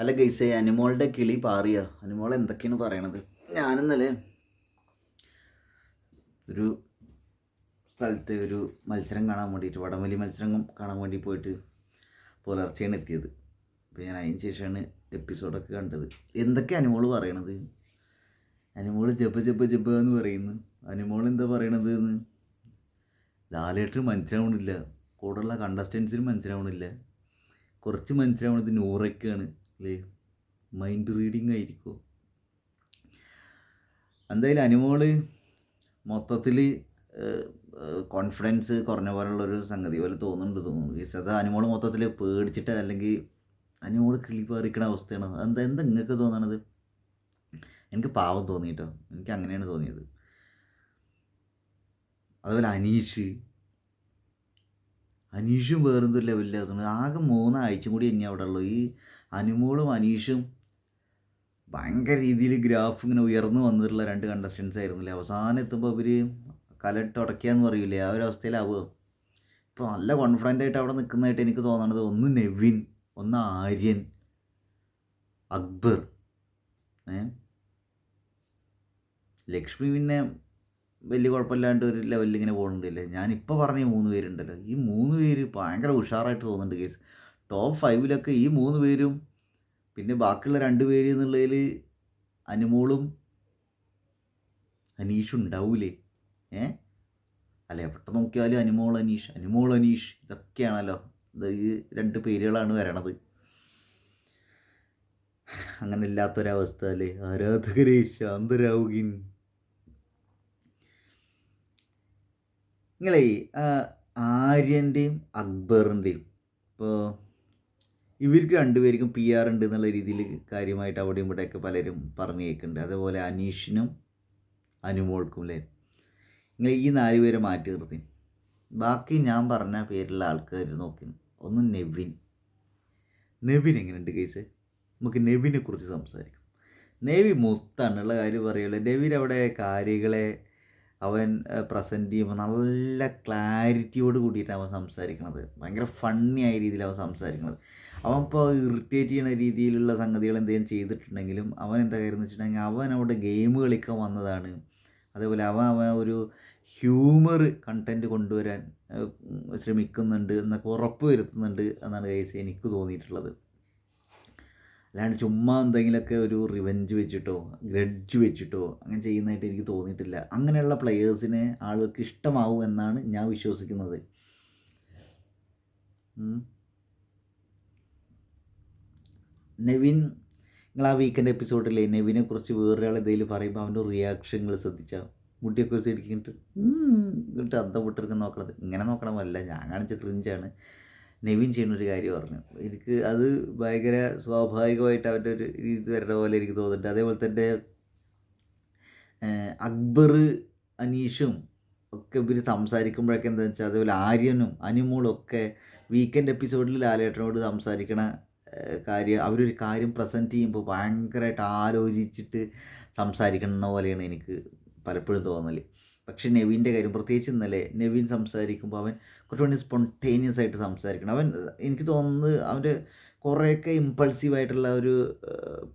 അല്ല ഗൈസേ അനിമോളുടെ കിളി പാറിയ. അനിമോൾ എന്തൊക്കെയാണ് പറയണത്? ഞാനിന്നലെ ഒരു സ്ഥലത്ത് ഒരു മത്സരം കാണാൻ വേണ്ടിയിട്ട് വടംവലി മത്സരം കാണാൻ വേണ്ടി പോയിട്ട് പുലർച്ചെയാണ് എത്തിയത്. അപ്പോൾ ഞാൻ അതിന് ശേഷമാണ് എപ്പിസോഡൊക്കെ കണ്ടത്. എന്തൊക്കെ അനിമോൾ പറയണത്? അനിമോൾ ജപ്പ ജപ്പ ജപ്പ എന്ന് പറയുന്നു. അനിമോൾ എന്താ പറയണത് എന്ന്? ലാലേട്ടന് മനസ്സിലാവണില്ല കൂടെയുള്ള കണ്ടസ്റ്റൻസിന് മനസ്സിലാവണില്ല കുറച്ച് മനസ്സിലാവണത് നൂറൊക്കെയാണ്. അല്ലേ മൈൻഡ് റീഡിങ് ആയിരിക്കുമോ എന്തായാലും അനുമോൾ മൊത്തത്തിൽ കോൺഫിഡൻസ് കുറഞ്ഞ പോലുള്ളൊരു സംഗതി പോലെ തോന്നുന്നുണ്ട് തോന്നുന്നു. ഈ അത് അനുമോൾ മൊത്തത്തിൽ പേടിച്ചിട്ട് അല്ലെങ്കിൽ അനുമോൾ കിളി പറിക്കണ അവസ്ഥയാണ്? എന്താ എന്താ നിങ്ങൾക്ക് തോന്നണത്? എനിക്ക് പാവം തോന്നിയിട്ടോ എനിക്ക് അങ്ങനെയാണ് തോന്നിയത്. അതുപോലെ അനീഷ്. അനീഷും വേറെന്തൊരു ലെവലിലാകുന്നു ആകെ മൂന്നാഴ്ചയും കൂടി ഇനി അവിടെ ഉള്ളൂ ഈ അനുമോളും അനീഷും ഭയങ്കര രീതിയിൽ ഗ്രാഫ് ഇങ്ങനെ ഉയർന്നു വന്നിട്ടുള്ള രണ്ട് കണ്ടസ്റ്റൻസ് ആയിരുന്നില്ലേ? അവസാനം എത്തുമ്പോൾ അവർ കലട്ടുടക്കിയാന്ന് പറയൂലേ? ആ ഒരു അവസ്ഥയിലാവുക. ഇപ്പോൾ നല്ല കോൺഫിഡന്റ് ആയിട്ട് അവിടെ നിൽക്കുന്നതായിട്ട് എനിക്ക് തോന്നണത് ഒന്ന് നെവിൻ ഒന്ന് ആര്യൻ അക്ബർ. ഏ? ലക്ഷ്മി പിന്നെ വലിയ കുഴപ്പമില്ലാണ്ട് ഒരു ലെവലിൽ ഇങ്ങനെ പോകുന്നുണ്ടല്ലേ? ഞാനിപ്പോൾ പറഞ്ഞ മൂന്ന് പേരുണ്ടല്ലോ. ഈ മൂന്ന് പേര് ഭയങ്കര ഉഷാറായിട്ട് തോന്നുന്നുണ്ട് കേസ് ടോപ്പ് ഫൈവിലൊക്കെ ഈ മൂന്ന് പേരും പിന്നെ ബാക്കിയുള്ള രണ്ട് പേര് എന്നുള്ളതിൽ അനുമോളും അനീഷും ഉണ്ടാവൂലേ? ഏ? അല്ല എവിടെ നോക്കിയാലും അനുമോൾ അനീഷ് അനുമോൾ അനീഷ് ഇതൊക്കെയാണല്ലോ. ഇത് ഈ രണ്ട് പേരുകളാണ് വരണത്. അങ്ങനെ ഇല്ലാത്തൊരവസ്ഥ അല്ലേ? ആരാധകരെ ശാന്തരാവുകിൻ നിങ്ങളെ ആര്യന്റെയും അക്ബറിന്റെയും ഇപ്പോൾ ഇവർക്ക് രണ്ടുപേർക്കും പി ആർ ഉണ്ട് എന്നുള്ള രീതിയിൽ കാര്യമായിട്ട് അവിടെയും ഇവിടെയൊക്കെ പലരും പറഞ്ഞു കേൾക്കുന്നുണ്ട്. അതേപോലെ അനീഷിനും അനുമോൾക്കും അല്ലേ നിങ്ങൾ ഈ നാല് പേരെ മാറ്റി നിർത്തി ബാക്കി ഞാൻ പറഞ്ഞ പേരുള്ള ആൾക്കാർ നോക്കി. ഒന്ന് നെവിൻ. നെവിൻ എങ്ങനെയുണ്ട് കേസ് നമുക്ക് നെവിനെ കുറിച്ച് സംസാരിക്കാം. നെവി മൊത്തമാണുള്ള കാര്യം പറയുള്ളൂ നെവിൻ അവിടെ കാര്യങ്ങളെ അവൻ പ്രസന്റ് ചെയ്യുമ്പോൾ നല്ല ക്ലാരിറ്റിയോട് കൂടിയിട്ടാണ് അവൻ സംസാരിക്കുന്നത് ഭയങ്കര ഫണ്ണി ആയ രീതിയിൽ അവൻ സംസാരിക്കുന്നത് അവൻ ഇപ്പോൾ ഇറിറ്റേറ്റ് ചെയ്യുന്ന രീതിയിലുള്ള സംഗതികൾ എന്തെങ്കിലും ചെയ്തിട്ടുണ്ടെങ്കിലും അവൻ എന്താ കാര്യം എന്ന് വെച്ചിട്ടുണ്ടെങ്കിൽ അവൻ അവിടെ ഗെയിം കളിക്കാൻ വന്നതാണ്. അതേപോലെ അവൻ അവൻ ഒരു ഹ്യൂമർ കണ്ടന്റ് കൊണ്ടുവരാൻ ശ്രമിക്കുന്നുണ്ട് എന്നൊക്കെ ഉറപ്പ് വരുത്തുന്നുണ്ട് എന്നാണ് കേസ് എനിക്ക് തോന്നിയിട്ടുള്ളത്. അല്ലാണ്ട് ചുമ്മാ എന്തെങ്കിലുമൊക്കെ ഒരു റിവെഞ്ച് വെച്ചിട്ടോ ഗ്രഡ്ജ് വെച്ചിട്ടോ അങ്ങനെ ചെയ്യുന്നതായിട്ട് എനിക്ക് തോന്നിയിട്ടില്ല. അങ്ങനെയുള്ള പ്ലെയേഴ്സിനെ ആളുകൾക്ക് ഇഷ്ടമാവും എന്നാണ് ഞാൻ വിശ്വസിക്കുന്നത്. നെവിൻ നിങ്ങൾ ആ വീക്കെൻഡ് എപ്പിസോഡിലെ നെവിനെ കുറിച്ച് വേറൊരാൾ എന്തെങ്കിലും പറയുമ്പോൾ അവന്റെ റിയാക്ഷനുകൾ ശ്രദ്ധിച്ചാൽ മുടിയൊക്കെ ഒരു ശരിക്കിട്ട് എന്നിട്ട് അന്തം വിട്ടിരിക്കുന്ന നോക്കണത്. ഇങ്ങനെ നോക്കണമല്ല ഞാൻ കാണിച്ച ക്രിഞ്ചാണ് നെവിൻ ചെയ്യുന്ന ഒരു കാര്യം പറഞ്ഞു. എനിക്ക് അത് ഭയങ്കര സ്വാഭാവികമായിട്ട് അവന്റെ ഒരു രീതി വരുന്ന പോലെ എനിക്ക് തോന്നുന്നുണ്ട്. അതേപോലെ തന്നെ അക്ബർ അനീഷും ഒക്കെ ഇവർ സംസാരിക്കുമ്പോഴൊക്കെ എന്താണെന്ന് വെച്ചാൽ അതേപോലെ ആര്യനും അനുമോളും ഒക്കെ വീക്കെൻഡ് എപ്പിസോഡിൽ ലാലേട്ടനോട് സംസാരിക്കണ കാര്യം അവരൊരു കാര്യം പ്രസന്റ് ചെയ്യുമ്പോൾ ഭയങ്കരമായിട്ട് ആലോചിച്ചിട്ട് സംസാരിക്കുന്ന പോലെയാണ് എനിക്ക് പലപ്പോഴും തോന്നൽ പക്ഷേ നെവിന്റെ കാര്യം പ്രത്യേകിച്ച് ഇന്നലെ നെവിൻ സംസാരിക്കുമ്പോൾ അവൻ കുറച്ചുകൂടി സ്പോണ്ടേനിയസ് ആയിട്ട് സംസാരിക്കണം. അവൻ എനിക്ക് തോന്നുന്നത് അവന്റെ കുറേയൊക്കെ ഇമ്പൾസീവായിട്ടുള്ള ഒരു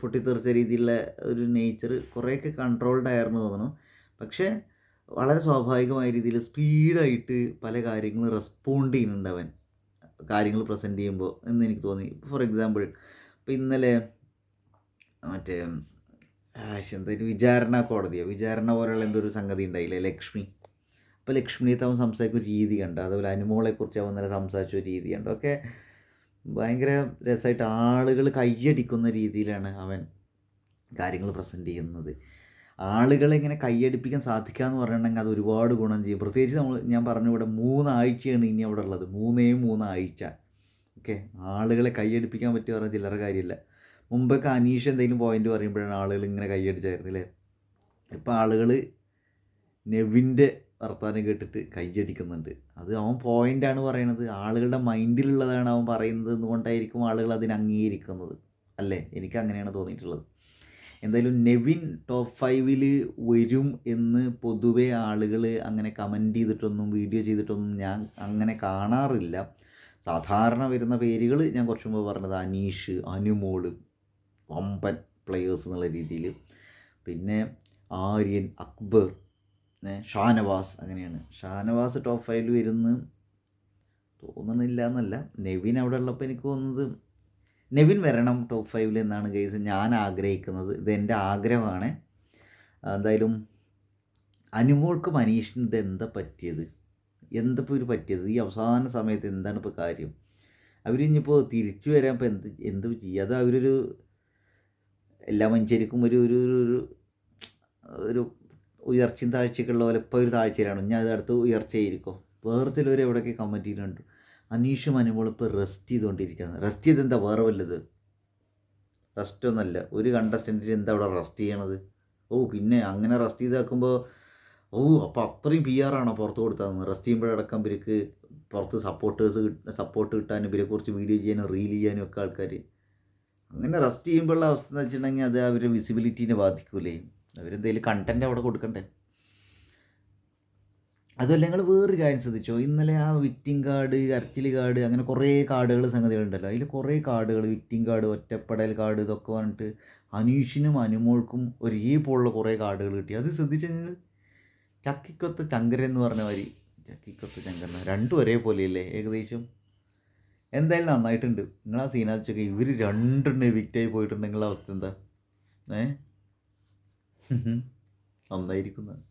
പൊട്ടിത്തെറിച്ച രീതിയിലുള്ള ഒരു നേച്ചർ കുറേയൊക്കെ കൺട്രോൾഡ് ആയിരുന്നു തോന്നുന്നു. പക്ഷേ വളരെ സ്വാഭാവികമായ രീതിയിൽ സ്പീഡായിട്ട് പല കാര്യങ്ങളും റെസ്പോണ്ട് ചെയ്യുന്നുണ്ട് അവൻ. കാര്യങ്ങൾ പ്രസന്റ് ചെയ്യുമ്പോൾ എന്ന് എനിക്ക് തോന്നി. ഫോർ എക്സാമ്പിൾ ഇപ്പോൾ ഇന്നലെ മറ്റേ എന്തായാലും വിചാരണ കോടതിയോ? വിചാരണ പോലെയുള്ള എന്തൊരു സംഗതി ഉണ്ടായില്ലേ? ലക്ഷ്മി. അപ്പോൾ ലക്ഷ്മി അവൻ സംസാരിക്കുന്ന ഒരു രീതി കണ്ട്. അതുപോലെ അനുമോളെക്കുറിച്ച് അവൻ നേരെ സംസാരിച്ച ഒരു രീതി ഒക്കെ ഭയങ്കര രസമായിട്ട് ആളുകൾ കൈയടിക്കുന്ന രീതിയിലാണ് അവൻ കാര്യങ്ങൾ പ്രസന്റ് ചെയ്യുന്നത്. ആളുകളെ ഇങ്ങനെ കൈയടിപ്പിക്കാൻ സാധിക്കുക എന്ന് പറഞ്ഞിട്ടുണ്ടെങ്കിൽ അത് ഒരുപാട് ഗുണം ചെയ്യും. പ്രത്യേകിച്ച് നമ്മൾ ഞാൻ പറഞ്ഞു ഇവിടെ മൂന്നാഴ്ചയാണ് ഇനി അവിടെ ഉള്ളത്. മൂന്നേ മൂന്നാഴ്ച. ഓക്കെ ആളുകളെ കൈയടിപ്പിക്കാൻ പറ്റുക പറഞ്ഞാൽ ചില്ലറ കാര്യമില്ല. മുമ്പൊക്കെ അനീഷ് എന്തെങ്കിലും പോയിന്റ് പറയുമ്പോഴാണ് ആളുകൾ ഇങ്ങനെ കൈയടിച്ചായിരുന്നു ഇപ്പോൾ ഇപ്പം ആളുകൾ നെവിന്റെ വർത്തമാനം കേട്ടിട്ട് കയ്യടിക്കുന്നുണ്ട് അത് അവൻ പോയിന്റാണ് പറയണത്. ആളുകളുടെ മൈൻഡിലുള്ളതാണ് അവൻ പറയുന്നത് എന്നുകൊണ്ടായിരിക്കും ആളുകൾ അതിനെ അംഗീകരിക്കുന്നത്. അല്ലേ? എനിക്ക് അങ്ങനെയാണ് തോന്നിയിട്ടുള്ളത്. എന്തായാലും നെവിൻ ടോപ്പ് ഫൈവിൽ വരും എന്ന് പൊതുവെ ആളുകൾ അങ്ങനെ കമന്റ് ചെയ്തിട്ടൊന്നും വീഡിയോ ചെയ്തിട്ടൊന്നും ഞാൻ അങ്ങനെ കാണാറില്ല. സാധാരണ വരുന്ന പേരുകൾ ഞാൻ കുറച്ച് മുമ്പ് പറഞ്ഞത് അനീഷ് അനുമോൾ വമ്പൻ പ്ലെയേഴ്സ് എന്നുള്ള രീതിയിൽ. പിന്നെ ആര്യൻ അക്ബർ ഷാനവാസ് അങ്ങനെയാണ്. ഷാനവാസ് ടോപ്പ് ഫൈവിൽ വരുന്ന തോന്നണില്ല എന്നല്ല. നെവിൻ അവിടെ ഉള്ളപ്പോൾ എനിക്ക് തോന്നുന്നത് നെവിൻ വരണം ടോപ്പ് ഫൈവിൽ എന്നാണ് കേസ് ഞാൻ ആഗ്രഹിക്കുന്നത്. ഇത് ആഗ്രഹമാണ്. എന്തായാലും അനുമോൾക്ക് മനീഷിന് ഇത് എന്താ പറ്റിയത്? എന്തപ്പോൾ ഒരു പറ്റിയത്? ഈ അവസാന സമയത്ത് എന്താണ് ഇപ്പോൾ കാര്യം? അവരിഞ്ഞിപ്പോൾ തിരിച്ചു വരാൻ ഇപ്പോൾ എന്ത് എന്ത് ചെയ്യുക അത് അവരൊരു എല്ലാ മനുഷ്യർക്കും ഒരു ഒരു ഒരു ഒരു ഉയർച്ചയും താഴ്ചയൊക്കെ ഉള്ള പോലെ ഇപ്പോൾ ഒരു താഴ്ചയിലാണ്. ഞാൻ അത് അടുത്ത് ഉയർച്ചയായിരിക്കും. വേറെ ചിലവർ എവിടെയൊക്കെ കമന്റ് ചെയ്യുന്നുണ്ട് അനീഷും അനുമോളും ഇപ്പോൾ റെസ്റ്റ് ചെയ്തുകൊണ്ടിരിക്കുന്നത് റെസ്റ്റ് ചെയ്ത് എന്താ വേറെ വല്ലത്? റെസ്റ്റ് ഒന്നല്ല ഒരു കണ്ടസ്റ്റന്റിന് എന്താ അവിടെ റെസ്റ്റ് ചെയ്യണത്? ഓ പിന്നെ അങ്ങനെ റെസ്റ്റ് ചെയ്താക്കുമ്പോൾ ഓ അപ്പോൾ അത്രയും പി ആർ ആണോ പുറത്ത് കൊടുത്തതെന്ന് റെസ്റ്റ് ചെയ്യുമ്പോഴടക്കം ഇവർക്ക് പുറത്ത് സപ്പോർട്ടേഴ്സ് സപ്പോർട്ട് കിട്ടാനും ഇവരെ കുറിച്ച് വീഡിയോ ചെയ്യാനും റീൽ ചെയ്യാനും ഒക്കെ ആൾക്കാർ അങ്ങനെ റെസ്റ്റ് ചെയ്യുമ്പോഴുള്ള അവസ്ഥ എന്ന് വെച്ചിട്ടുണ്ടെങ്കിൽ അത് അവരുടെ വിസിബിലിറ്റീനെ ബാധിക്കൂലേ? അവരെന്തെങ്കിലും കണ്ടന്റ് അവിടെ കൊടുക്കണ്ടേ? അതുമല്ല ഞങ്ങൾ വേറൊരു കാര്യം ശ്രദ്ധിച്ചോ? ഇന്നലെ ആ വിക്റ്റിംഗ് കാർഡ് അർക്കിലി കാർഡ് അങ്ങനെ കുറേ കാർഡുകൾ സംഗതികളുണ്ടല്ലോ. അതിൽ കുറേ കാർഡുകൾ വിക്റ്റിംഗ് കാർഡ് ഒറ്റപ്പെടൽ കാർഡ് ഇതൊക്കെ പറഞ്ഞിട്ട് അനീഷിനും അനുമോൾക്കും ഒരേപോലുള്ള കുറേ കാർഡുകൾ കിട്ടി. അത് ശ്രദ്ധിച്ചു നിങ്ങൾ ചക്കിക്കൊത്ത ചങ്കര എന്ന് പറഞ്ഞ മാതിരി ചക്കിക്കൊത്ത ചങ്കര രണ്ടും ഒരേപോലെയല്ലേ ഏകദേശം? എന്തായാലും നന്നായിട്ടുണ്ട്. നിങ്ങൾ ആ സീനാച്ചൊക്കെ ഇവർ രണ്ടെണ്ണം വിക്റ്റായി പോയിട്ടുണ്ടെങ്കിൽ അവസ്ഥ എന്താ? ഏ? നന്നായിരിക്കുന്നത്